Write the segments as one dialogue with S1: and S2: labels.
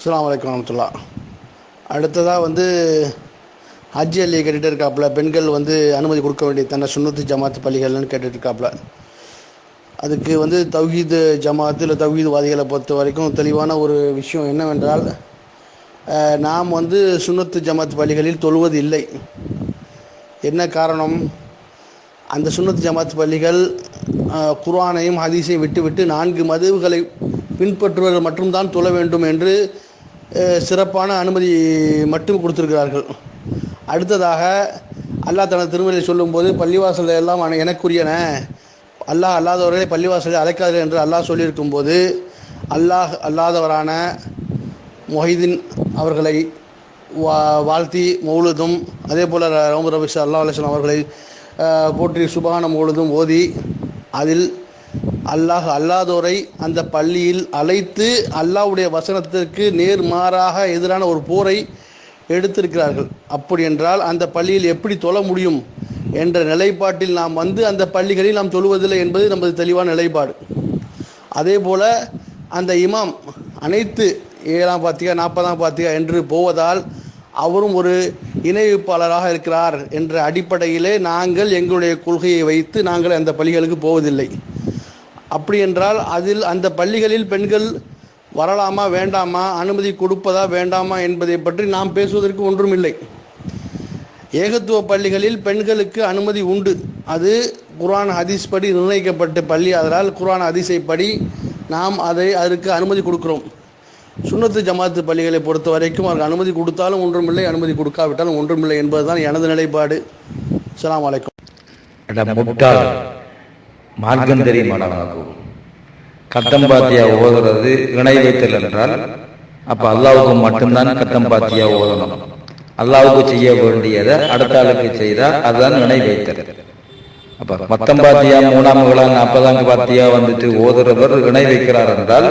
S1: அஸ்லாம் வலைக்கம் வரமத்துல்லா. அடுத்ததாக வந்து ஹஜ் அலி கேட்டுட்டு இருக்காப்புல பெண்கள் வந்து அனுமதி கொடுக்க வேண்டிய தன்னை சுண்ணத்து ஜமாத் பள்ளிகள்னு கேட்டுட்டு இருக்காப்புல அதுக்கு வந்து தௌஹீது ஜமாத்து இல்லை தௌஹீத்வாதிகளை பொறுத்த வரைக்கும் தெளிவான ஒரு விஷயம் என்னவென்றால் நாம் வந்து சுண்ணத்து ஜமாத் பள்ளிகளில் தொழுவது இல்லை. என்ன காரணம்? அந்த சுண்ணத்து ஜமாத் பள்ளிகள் குரானையும் குர்ஆனையும் ஹதீஸையும் விட்டுவிட்டு நான்கு மதுவுகளை பின்பற்றுவர்கள் மட்டும்தான் தொழ வேண்டும் என்று சிறப்பான அனுமதி மட்டும் கொடுத்துருக்கிறார்கள். அடுத்ததாக அல்லாஹ் தனது திருமலை சொல்லும்போது பள்ளிவாசல் எல்லாம் எனக்குரியன. அல்லாஹ் அல்லாதவர்களை பள்ளிவாசலில் அழைக்காதீர்கள் என்று அல்லாஹ் சொல்லியிருக்கும்போது அல்லாஹ் அல்லாதவரான மொஹிதீன் அவர்களை வா வாழ்த்தி மௌலுதும் அதே போல் ரோமர் ரபிஸ் அல்லா அலிஸ்லாம் அவர்களை போற்றி சுபான மௌலுதும் ஓதி அதில் அல்லாஹ் அல்லாதோரை அந்த பள்ளியில் அழைத்து அல்லாஹ்வுடைய வசனத்திற்கு நேர் மாறாக எதிரான ஒரு போரை எடுத்திருக்கிறார்கள். அப்படி என்றால் அந்த பள்ளியில் எப்படி தொழ முடியும் என்ற நிலைப்பாட்டில் நாம் வந்து அந்த பள்ளிகளில் நாம் தொழுவதில்லை என்பது நமது தெளிவான நிலைப்பாடு. அதே போல் அந்த இமாம் அனைத்து ஏழாம் பாத்திகா நாற்பதாம் பாத்திகா என்று போவதால் அவரும் ஒரு இணைவிப்பாளராக இருக்கிறார் என்ற அடிப்படையிலே நாங்கள் எங்களுடைய கொள்கையை வைத்து நாங்கள் அந்த பள்ளிகளுக்கு போவதில்லை. அப்படி என்றால் அதில் அந்த பள்ளிகளில் பெண்கள் வரலாமா வேண்டாமா அனுமதி கொடுப்பதா வேண்டாமா என்பதை பற்றி நாம் பேசுவதற்கு ஒன்றுமில்லை. ஏகத்துவ பள்ளிகளில் பெண்களுக்கு அனுமதி உண்டு. அது குரான் ஹதீஸ் படி நிர்ணயிக்கப்பட்ட பள்ளி. அதனால் குரான் ஹதீஸை படி நாம் அதை அதற்கு அனுமதி கொடுக்கிறோம். சுண்ணத்து ஜமாத்து பள்ளிகளை பொறுத்த வரைக்கும் அவருக்கு அனுமதி கொடுத்தாலும் ஒன்றுமில்லை அனுமதி கொடுக்காவிட்டாலும் ஒன்றுமில்லை என்பதுதான் எனது நிலைப்பாடு. அலாம்
S2: வலைக்கம் முட்டாள். மார்க்கம் தெரியுமாடாகும் கட்டம் பாத்தியா ஓதுறது இணை வைத்தல் என்றால் அப்ப அல்லாவுக்கு மட்டும்தான் கட்டம் பாத்தியா ஓதணும். அல்லாவுக்கு செய்ய வேண்டியதை அடுத்த ஆளுக்கு செய்தால் அதுதான் இணை வைத்தல். அப்ப மத்தம் பாத்தியா மூணாம் விழா நாற்பதாம் பாத்தியா வந்துட்டு ஓதுறவர் இணை வைக்கிறார் என்றால்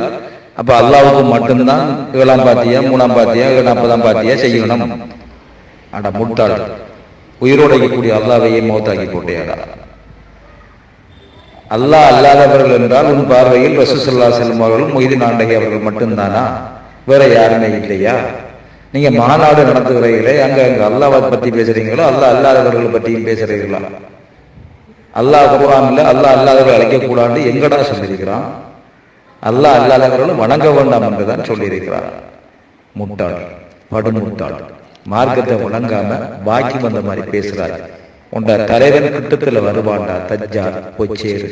S2: அப்ப அல்லாவுக்கு மட்டும்தான் ஏழாம் பாத்தியா மூணாம் பாத்தியா நாற்பதாம் பாத்தியா செய்யணும். அட முட்டாள். உயிரோடைக்கக்கூடிய அல்லாவையே மௌத்தாக்கி போட்டேடா அல்லாஹ் அல்லாதவர்கள் என்றால் உன் பார்வையில் ரசூசல்லா செல்லும் அவர்களும் மொய்தீன் ஆண்டகை அவர்கள் மட்டும்தானா? வேற யாருமே இல்லையா? நீங்க மாநாடு நடத்துகிறீங்களே அங்க அங்க அல்லாவை பத்தி பேசுறீங்களோ அல்லாஹ் அல்லாதவர்கள் பற்றியும் பேசுறீங்களா அல்லாஹ் குரான்ல அல்லாஹ் அல்லாதவர்கள் அழைக்க கூடாது எங்கடா சொல்லியிருக்கிறான்? அல்லாஹ் அல்லாதவர்களும் வணங்க வேண்டாம் என்றுதான் சொல்லியிருக்கிறார் முட்டாள் படுமுட்டாள் மார்க்கத்தை வணங்காம பாக்கி வந்த மாதிரி பேசுறாரு. உண்ட தலைவன் கிட்டத்துல வருவான்டா தஜ்ஜார் பொச்சேரு